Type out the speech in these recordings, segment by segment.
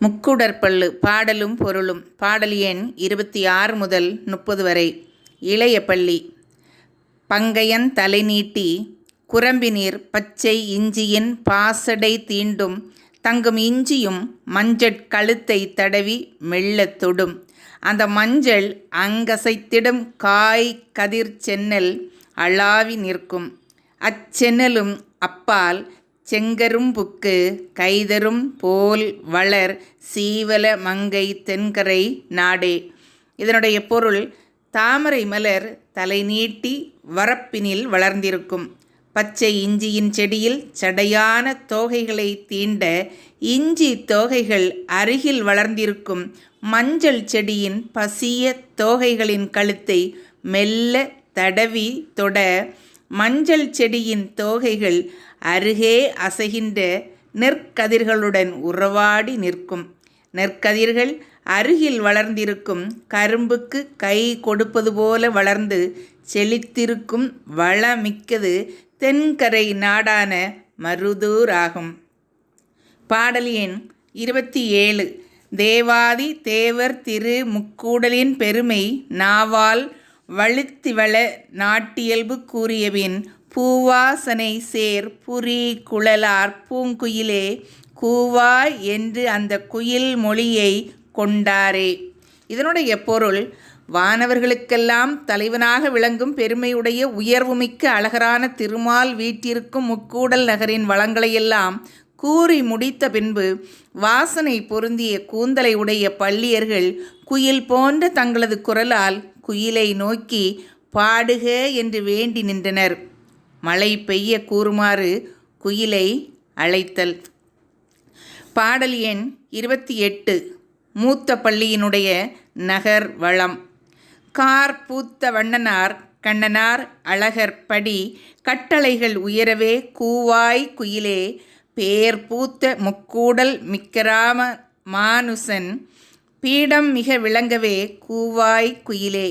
முக்குடற்பள்ளு பாடலும் பொருளும். பாடல் எண் இருபத்தி ஆறு முதல் முப்பது வரை. இளைய பள்ளி. பங்கையன் தலை நீட்டி குரம்பினீர் பச்சை இஞ்சியின் பாசடை தீண்டும் தங்கும் இஞ்சியும் மஞ்சட் கழுத்தை தடவி மெல்லத் தொடும். அந்த மஞ்சள் அங்கசைத்திடும் காய் கதிர் சென்னல் அளாவி நிற்கும். அச்சென்னலும் அப்பால் செங்கரும்புக்கு கைதரும் போல் வளர் சீவல மங்கை தென்கரை நாடே. இதனுடைய பொருள் தாமரை மலர் தலை நீட்டி வரப்பினில் வளர்ந்திருக்கும். பச்சை இஞ்சியின் செடியில் சடையான தோகைகளை தீண்ட இஞ்சி தோகைகள் அருகில் வளர்ந்திருக்கும். மஞ்சள் செடியின் பசிய தோகைகளின் கழுத்தை மெல்ல தடவி தொட மஞ்சள் செடியின் தோகைகள் அருகே அசைகின்ற நெற்கதிர்களுடன் உறவாடி நிற்கும். நெற்கதிர்கள் அருகில் வளர்ந்திருக்கும் கரும்புக்கு கை கொடுப்பது போல வளர்ந்து செழித்திருக்கும் வளமிக்கது தென்கரை நாடான மருதூர் ஆகும். பாடல் எண் இருபத்தி ஏழு. தேவாதி தேவர் திரு முக்கூடலின் பெருமை நாவால் வழுத்திவள நாட்டியல்பு கூறியபின் பூவாசனை சேர் புரி குழலார் பூங்குயிலே கூவா என்று அந்த குயில் மொழியை கொண்டாரே. இதனுடைய பொருள் வானவர்களுக்கெல்லாம் தலைவனாக விளங்கும் பெருமையுடைய உயர்வுமிக்க அழகரான திருமால் வீட்டிற்கும் முக்கூடல் நகரின் வளங்களையெல்லாம் கூறி முடித்த பின்பு வாசனை பொருந்திய கூந்தலை உடைய பள்ளியர்கள் குயில் போன்ற தங்களது குரலால் குயிலை நோக்கி பாடுக என்று வேண்டி நின்றனர். மழை பெய்ய கூறுமாறு குயிலை அழைத்தல். பாடல் எண் இருபத்தி எட்டு மூத்த பள்ளியினுடைய நகர் வளம். கார் பூத்த வண்ணனார் கண்ணனார் அழகர் படி கட்டளைகள் உயரவே கூவாய் குயிலே பேர் பூத்த முக்கூடல் மிக்கராம மானுசன் பீடம் மிக விளங்கவே கூவாய் குயிலே.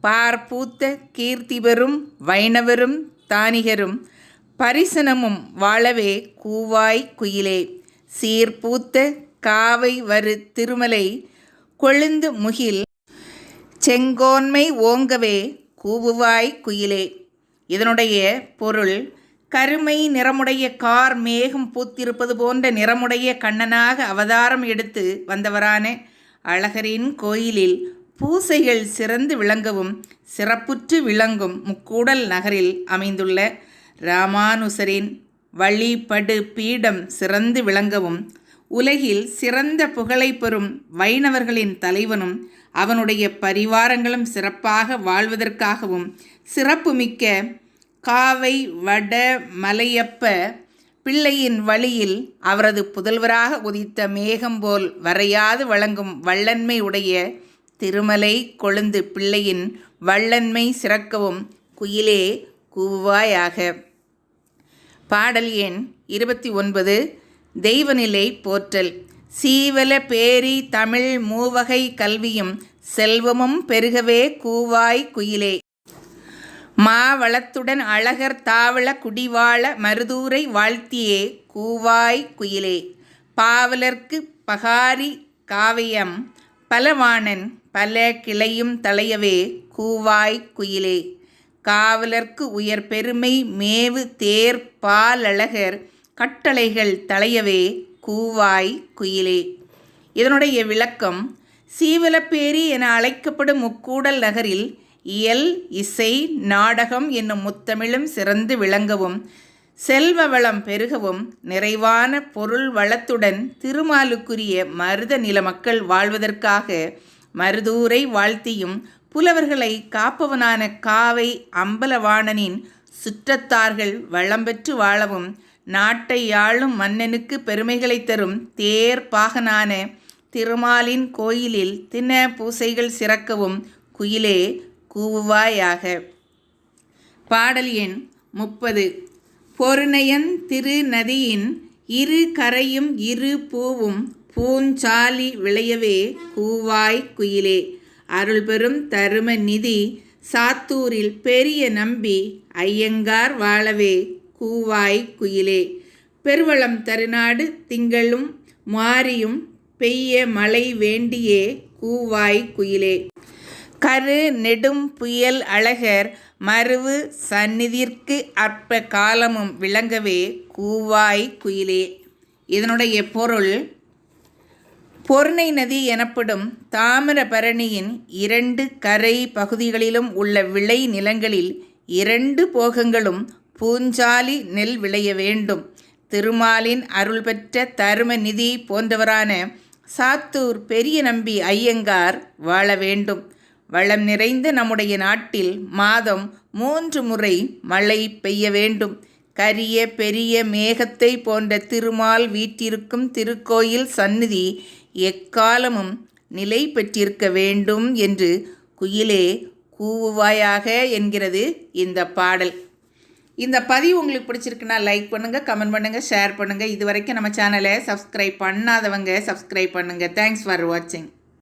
பார் பூத்த கீர்த்தி பெறும் வைணவரும் தானிகரும் பரிசனமும் வாழவே கூவாய் குயிலே. சீர்பூத்த காவை வரு திருமலை கொழுந்து முகில் செங்கோன்மை ஓங்கவே கூவுவாய் குயிலே. இதனுடைய பொருள் கருமை நிறமுடைய கார் மேகம் பூத்திருப்பது போன்ற நிறமுடைய கண்ணனாக அவதாரம் எடுத்து வந்தவரான அழகரின் கோயிலில் பூசைகள் சிறந்து விளங்கவும் சிறப்புற்று விளங்கும் முக்கூடல் நகரில் அமைந்துள்ள ராமானுசரின் வழிபடு பீடம் சிறந்து விளங்கவும் உலகில் சிறந்த புகழை பெறும் வைணவர்களின் தலைவனும் அவனுடைய பரிவாரங்களும் சிறப்பாக வாழ்வதற்காகவும் சிறப்புமிக்க காவை வட மலையப்ப பிள்ளையின் வழியில் அவரது புதல்வராக உதித்த மேகம் போல் வரையாது வழங்கும் வள்ளன்மை உடைய திருமலை கொழுந்து பிள்ளையின் வள்ளன்மை சிறக்கவும் குயிலே கூவாயாக பாடல் எண் இருபத்தி ஒன்பது தெய்வநிலை போற்றல். சீவல பேரி தமிழ் மூவகை கல்வியும் செல்வமும் பெருகவே கூவாய் குயிலே. மாவளத்துடன் அழகர் தாவள குடிவாழ மருதூரை வாழ்த்தியே கூவாய் குயிலே. பாவலர்க்கு பகாரி காவியம். பலவாணன் பல கிளையும் தலையவே கூவாய் குயிலே. காவலர்க்கு உயர் பெருமை மேவு தேர் பாலழகர் கட்டளைகள் தலையவே கூவாய் குயிலே. இதனுடைய விளக்கம் சீவலப்பேரி என அழைக்கப்படும் முக்கூடல் நகரில் இயல் இசை நாடகம் என்னும் முத்தமிழும் சிறந்து விளங்கவும் செல்வ வளம் பெருகவும் நிறைவான பொருள் வளத்துடன் திருமாலுக்குரிய மருத நில மக்கள் வாழ்வதற்காக மருதூரை வாழ்த்தியும் புலவர்களை காப்பவனான காவை அம்பலவாணனின் சுற்றத்தார்கள் வளம் பெற்று வாழவும் நாட்டை ஆளும் மன்னனுக்கு பெருமைகளை தரும் தேர் பாகனான திருமாலின் கோயிலில் தின பூசைகள் சிறக்கவும் குயிலே கூவாயாக பாடல் எண் முப்பது. பொருணையன் திரு நதியின் இரு கரையும் இரு பூவும் பூஞ்சாலி விளையவே கூவாய் குயிலே. அருள் பெறும் தரும நிதி சாத்தூரில் பெரிய நம்பி ஐயங்கார் வாழவே கூவாய் குயிலே. பெருவளம் தருநாடு திங்களும் மாரியும் பெய்ய மழை வேண்டியே கூவாய் குயிலே. கரு நெடும் புயல் அழகர் மருவு சந்நிதிற்கு அற்ப காலமும் விளங்கவே கூவாய் குயிலே. இதனுடைய பொருள் பொருணை நதி எனப்படும் தாமிரபரணியின் இரண்டு கரை பகுதிகளிலும் உள்ள விளை நிலங்களில் இரண்டு போகங்களும் பூஞ்சாலி நெல் விளைய வேண்டும். திருமாலின் அருள் பெற்ற தரும நிதி போன்றவரான சாத்தூர் பெரிய நம்பி ஐயங்கார் வாழ வேண்டும். வளம் நிறைந்த நம்முடைய நாட்டில் மாதம் மூன்று முறை மழை பெய்ய வேண்டும். கரிய பெரிய மேகத்தை போன்ற திருமால் வீற்றிருக்கும் திருக்கோயில் சந்நிதி எக்காலமும் நிலை பெற்றிருக்க வேண்டும் என்று குயிலே கூவுவாயாக என்கிறது இந்த பாடல். இந்த பதிவு உங்களுக்கு பிடிச்சிருக்குன்னா லைக் பண்ணுங்கள் கமெண்ட் பண்ணுங்கள் ஷேர் பண்ணுங்கள் இது வரைக்கும் நம்ம சேனலை சப்ஸ்கிரைப் பண்ணாதவங்க சப்ஸ்கிரைப் பண்ணுங்கள் தேங்க்ஸ் ஃபார் வாட்சிங்